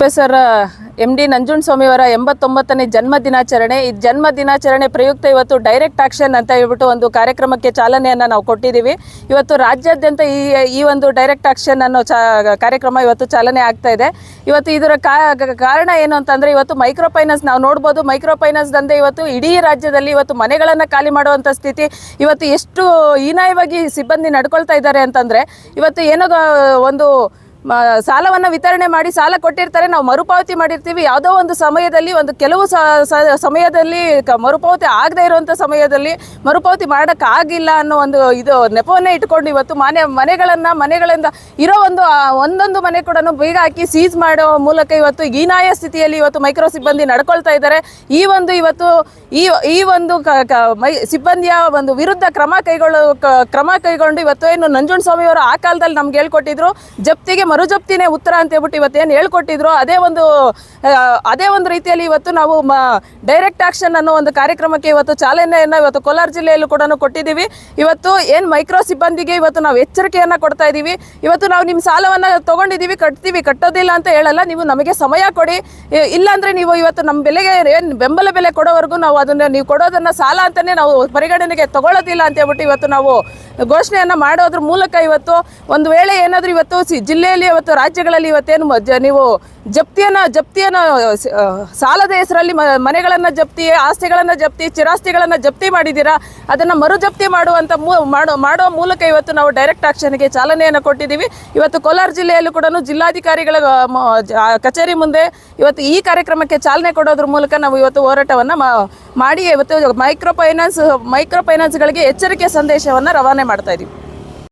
Professor, M D ನಂಜುಂಡಸ್ವಾಮಿಯವರ ಎಂಬತ್ತೊಂಬತ್ತನೇ ಜನ್ಮ ದಿನಾಚರಣೆ. ಈ ಜನ್ಮ ದಿನಾಚರಣೆ ಪ್ರಯುಕ್ತ ಇವತ್ತು ಡೈರೆಕ್ಟ್ ಆಕ್ಷನ್ ಅಂತ ಹೇಳ್ಬಿಟ್ಟು ಒಂದು ಕಾರ್ಯಕ್ರಮಕ್ಕೆ ಚಾಲನೆಯನ್ನು ನಾವು ಕೊಟ್ಟಿದ್ದೀವಿ. ಇವತ್ತು ರಾಜ್ಯಾದ್ಯಂತ ಈ ಈ ಒಂದು ಡೈರೆಕ್ಟ್ ಆಕ್ಷನ್ ಅನ್ನೋ ಚಾ, ಕಾರ್ಯಕ್ರಮ ಇವತ್ತು ಚಾಲನೆ ಆಗ್ತಾ ಇದೆ. ಇವತ್ತು ಇದರ ಕಾರಣ ಏನು ಅಂತಂದರೆ ಇವತ್ತು ಮೈಕ್ರೋ ಫೈನಾನ್ಸ್ ನಾವು ನೋಡ್ಬೋದು. ಮೈಕ್ರೋ ಫೈನಾನ್ಸ್ ದಂಧೆ ಇವತ್ತು ಇಡೀ ರಾಜ್ಯದಲ್ಲಿ ಇವತ್ತು ಮನೆಗಳನ್ನು ಖಾಲಿ ಮಾಡುವಂಥ ಸ್ಥಿತಿ. ಇವತ್ತು ಎಷ್ಟು ಹೀನಾಯವಾಗಿ ಸಿಬ್ಬಂದಿ ನಡ್ಕೊಳ್ತಾ ಇದ್ದಾರೆ ಅಂತಂದರೆ, ಇವತ್ತು ಏನೋ ಒಂದು ಸಾಲವನ್ನ ವಿತರಣೆ ಮಾಡಿ ಸಾಲ ಕೊಟ್ಟಿರ್ತಾರೆ. ನಾವು ಮರುಪಾವತಿ ಮಾಡಿರ್ತೀವಿ. ಯಾವುದೋ ಒಂದು ಸಮಯದಲ್ಲಿ, ಒಂದು ಕೆಲವು ಸಮಯದಲ್ಲಿ ಮರುಪಾವತಿ ಆಗದೆ ಇರುವಂಥ ಸಮಯದಲ್ಲಿ ಮರುಪಾವತಿ ಮಾಡೋಕ್ಕಾಗಿಲ್ಲ ಅನ್ನೋ ಒಂದು ಇದು ನೆಪವನ್ನೇ ಇಟ್ಕೊಂಡು ಇವತ್ತು ಮನೆ, ಮನೆಗಳನ್ನು, ಮನೆಗಳಿಂದ ಇರೋ ಒಂದು ಒಂದೊಂದು ಮನೆ ಕೂಡ ಬೀಗ ಹಾಕಿ ಸೀಸ್ ಮಾಡೋ ಮೂಲಕ ಇವತ್ತು ಹೀನಾಯ ಸ್ಥಿತಿಯಲ್ಲಿ ಇವತ್ತು ಮೈಕ್ರೋ ಸಿಬ್ಬಂದಿ ನಡ್ಕೊಳ್ತಾ ಇದ್ದಾರೆ. ಈ ಒಂದು ಇವತ್ತು, ಈ ಈ ಒಂದು ಸಿಬ್ಬಂದಿಯ ಒಂದು ವಿರುದ್ಧ ಕ್ರಮ ಕೈಗೊಳ್ಳೋ ಕ್ರಮ ಕೈಗೊಂಡು ಇವತ್ತು ಏನು ನಂಜುಂಡ ಸ್ವಾಮಿ ಅವರು ಆ ಕಾಲದಲ್ಲಿ ನಮ್ಗೆ ಹೇಳ್ಕೊಟ್ಟಿದ್ರು, ಜಪ್ತಿಗೆ ಮರು ಜಪ್ತಿನೇ ಉತ್ತರ ಅಂತ ಹೇಳ್ಬಿಟ್ಟು ಇವತ್ತು ಏನು ಹೇಳ್ಕೊಟ್ಟಿದ್ರು, ಅದೇ ಒಂದು ಅದೇ ಒಂದು ರೀತಿಯಲ್ಲಿ ಇವತ್ತು ನಾವು ಡೈರೆಕ್ಟ್ ಆಕ್ಷನ್ ಅನ್ನೋ ಒಂದು ಕಾರ್ಯಕ್ರಮಕ್ಕೆ ಇವತ್ತು ಚಾಲನೆಯನ್ನು ಇವತ್ತು ಕೋಲಾರ ಜಿಲ್ಲೆಯಲ್ಲೂ ಕೂಡ ಕೊಟ್ಟಿದ್ದೀವಿ. ಇವತ್ತು ಏನು ಮೈಕ್ರೋ ಸಿಬ್ಬಂದಿಗೆ ಇವತ್ತು ನಾವು ಎಚ್ಚರಿಕೆಯನ್ನು ಕೊಡ್ತಾ ಇದ್ದೀವಿ ಇವತ್ತು ನಾವು ನಿಮ್ಮ ಸಾಲವನ್ನು ತೊಗೊಂಡಿದ್ದೀವಿ, ಕಟ್ತೀವಿ, ಕಟ್ಟೋದಿಲ್ಲ ಅಂತ ಹೇಳಲ್ಲ, ನೀವು ನಮಗೆ ಸಮಯ ಕೊಡಿ. ಇಲ್ಲಾಂದರೆ ನೀವು ಇವತ್ತು ನಮ್ಮ ಬೆಲೆಗೆ ಏನು ಬೆಂಬಲ ಬೆಲೆ ಕೊಡೋವರೆಗೂ ನಾವು ಅದನ್ನು ನೀವು ಕೊಡೋದನ್ನು ಸಾಲ ಅಂತಲೇ ನಾವು ಪರಿಗಣನೆಗೆ ತಗೊಳ್ಳೋದಿಲ್ಲ ಅಂತ ಹೇಳ್ಬಿಟ್ಟು ಇವತ್ತು ನಾವು ಘೋಷಣೆಯನ್ನು ಮಾಡೋದ್ರ ಮೂಲಕ ಇವತ್ತು ಒಂದು ವೇಳೆ ಏನಾದರೂ ಇವತ್ತು ಸಿ- ಜಿಲ್ಲೆಯಲ್ಲಿ ಇವತ್ತು ರಾಜ್ಯಗಳಲ್ಲಿ ಇವತ್ತೇನು ನೀವು ಜಪ್ತಿಯನ್ನು ಜಪ್ತಿಯನ್ನು ಸಾಲದ ಹೆಸರಲ್ಲಿ ಮನೆಗಳನ್ನು ಜಪ್ತಿ, ಆಸ್ತಿಗಳನ್ನು ಜಪ್ತಿ, ಚಿರಾಸ್ತಿಗಳನ್ನು ಜಪ್ತಿ ಮಾಡಿದ್ದೀರಾ? ಅದನ್ನು ಮರು ಜಪ್ತಿ ಮಾಡುವಂಥ ಮಾಡೋ ಮಾಡೋ ಮೂಲಕ ಇವತ್ತು ನಾವು ಡೈರೆಕ್ಟ್ ಆಕ್ಷನ್ಗೆ ಚಾಲನೆಯನ್ನು ಕೊಟ್ಟಿದ್ದೀವಿ. ಇವತ್ತು ಕೋಲಾರ ಜಿಲ್ಲೆಯಲ್ಲೂ ಕೂಡ ಜಿಲ್ಲಾಧಿಕಾರಿಗಳ ಕಚೇರಿ ಮುಂದೆ ಇವತ್ತು ಈ ಕಾರ್ಯಕ್ರಮಕ್ಕೆ ಚಾಲನೆ ಕೊಡೋದ್ರ ಮೂಲಕ ನಾವು ಇವತ್ತು ಹೋರಾಟವನ್ನು ಮಾಡಿ ಇವತ್ತು ಮೈಕ್ರೋ ಫೈನಾನ್ಸ್ ಮೈಕ್ರೋ ಫೈನಾನ್ಸ್ಗಳಿಗೆ ಎಚ್ಚರಿಕೆ ಸಂದೇಶವನ್ನು ರವಾನೆ ಮಾಡ್ತಾ ಇದ್ದೀವಿ